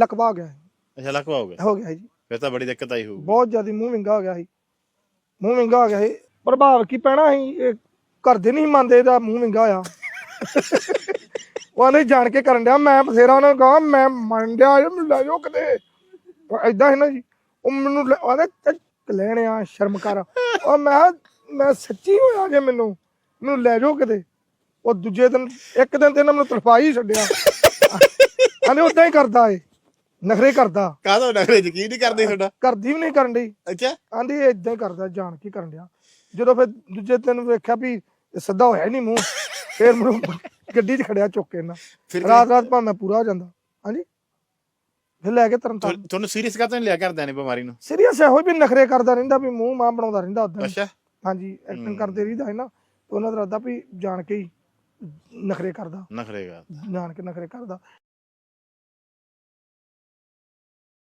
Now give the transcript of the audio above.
ਲਕਵਾ ਹੋ ਗਿਆ। ਅੱਛਾ ਲਕਵਾ ਹੋ ਗਿਆ। ਹੋ ਗਿਆ ਜੀ। ਫਿਰ ਤਾਂ ਬੜੀ ਦਿੱਕਤ ਆਈ ਹੋਊ ਬਹੁਤ ਜ਼ਿਆਦਾ ਮੂੰਹ ਵਿੰਗਾ ਹੋ ਗਿਆ ਸੀ। ਮੂੰਹ ਵਿੰਗਾ ਹੋ ਗਿਆ ਸੀ। ਪ੍ਰਭਾਵ ਕੀ ਪੈਣਾ ਸੀ? ਇਹ ਘਰ ਦੇ ਨਹੀਂ ਮੰਨਦੇ ਇਹਦਾ ਮੂੰਹ ਵਿੰਗਾ ਹੋਇਆ। ਉਹ ਨਹੀਂ ਜਾਣ ਕੇ ਕਰਨ ਡਿਆ ਮੈਂ ਬਥੇਰਾ ਉਹਨਾਂ ਨੂੰ ਕਹਾਂ ਮੈਂ ਮੰਨ ਡਿਆ ਇਹ ਮੈਨੂੰ ਲੈ ਜਾਓ ਕਿਤੇ। ਐਦਾਂ ਹੈ ਨਾ ਜੀ ਉਹ ਮੈਨੂੰ ਲੈ- ਚੱਕ ਲੈਣਿਆ ਸ਼ਰਮ ਕਰ। ਉਹ ਮੈਂ ਕਿਹਾ, ਮੈਂ ਸੱਚੀ ਹੋਇਆ ਜੇ ਮੈਨੂੰ ਮੈਨੂੰ ਲੈ ਜਾਓ ਕਿਤੇ। ਉਹ ਦੂਜੇ ਦਿਨ ਇੱਕ ਦਿਨ ਤੇ ਇਹਨਾਂ ਮੈਨੂੰ ਤੜਫਾ ਹੀ ਛੱਡਿਆ। ਆਨੇ ਉਦਾਂ ਹੀ ਕਰਦਾ ਏ ਨਖਰੇ ਕਰਦਾ। ਕਾਹਦਾ ਨਖਰੇ ਯਕੀਨ ਨਹੀਂ ਕਰਦੇ ਤੁਹਾਡਾ? ਕਰਦੀ ਵੀ ਨਹੀਂ ਕਰਨ ਡਈ। ਅੱਛਾ। ਆਂਦੀ ਇਦਾਂ ਹੀ ਕਰਦਾ ਜਾਣ ਕੇ ਕਰਨ ਡਿਆ। ਜਦੋਂ ਫਿਰ ਦੂਜੇ ਦਿਨ ਵੇਖਿਆ ਵੀ ਇਹ ਸਿੱਧਾ ਹੋਇਆ ਹੀ ਨਹੀਂ ਮੂੰਹ ਫੇਰ ਮੈਨੂੰ ਗੱਡੀ 'ਚ ਖੜਿਆ ਚੁੱਕ ਕੇ ਨਾ ਫਿਰ ਰਾਤ ਰਾਤ ਭਾਵੇਂ ਪੂਰਾ ਹੋ ਜਾਂਦਾ। ਹਾਂਜੀ। ਫਿਰ ਲੈ ਕੇ ਤਰਨ ਤਾਰਨ ਤੁਹਾ- ਤੁਹਾਨੂੰ ਸੀਰੀਅਸ ਕਾਹਤੋਂ ਨਹੀਂ ਲਿਆ ਕਰਦਿਆਂ ਨੇ ਬਿਮਾਰੀ ਨੂੰ? ਸੀਰੀਅਸ ਇਹੋ ਵੀ ਨਖਰੇ ਕਰਦਾ ਰਹਿੰਦਾ ਵੀ ਮੂੰਹ ਮਾਂ ਬਣਾਉਂਦਾ ਰਹਿੰਦਾ ਉਦਾਂ ਅੱਛਾ। ਹਾਂਜੀ ਐਕਟਿੰਗ ਕਰਦੇ ਰਹਿੰਦਾ ਹੈ ਨਾ ਤੇ ਉਹਨਾਂ ਦਾ ਇਰਾਦਾ ਵੀ ਜਾਣ ਕੇ ਹੀ ਨਖਰੇ ਕਰਦਾ। ਨਖਰੇਗਾ ਜਾਣ ਕੇ ਨਖਰੇ ਕਰਦਾ।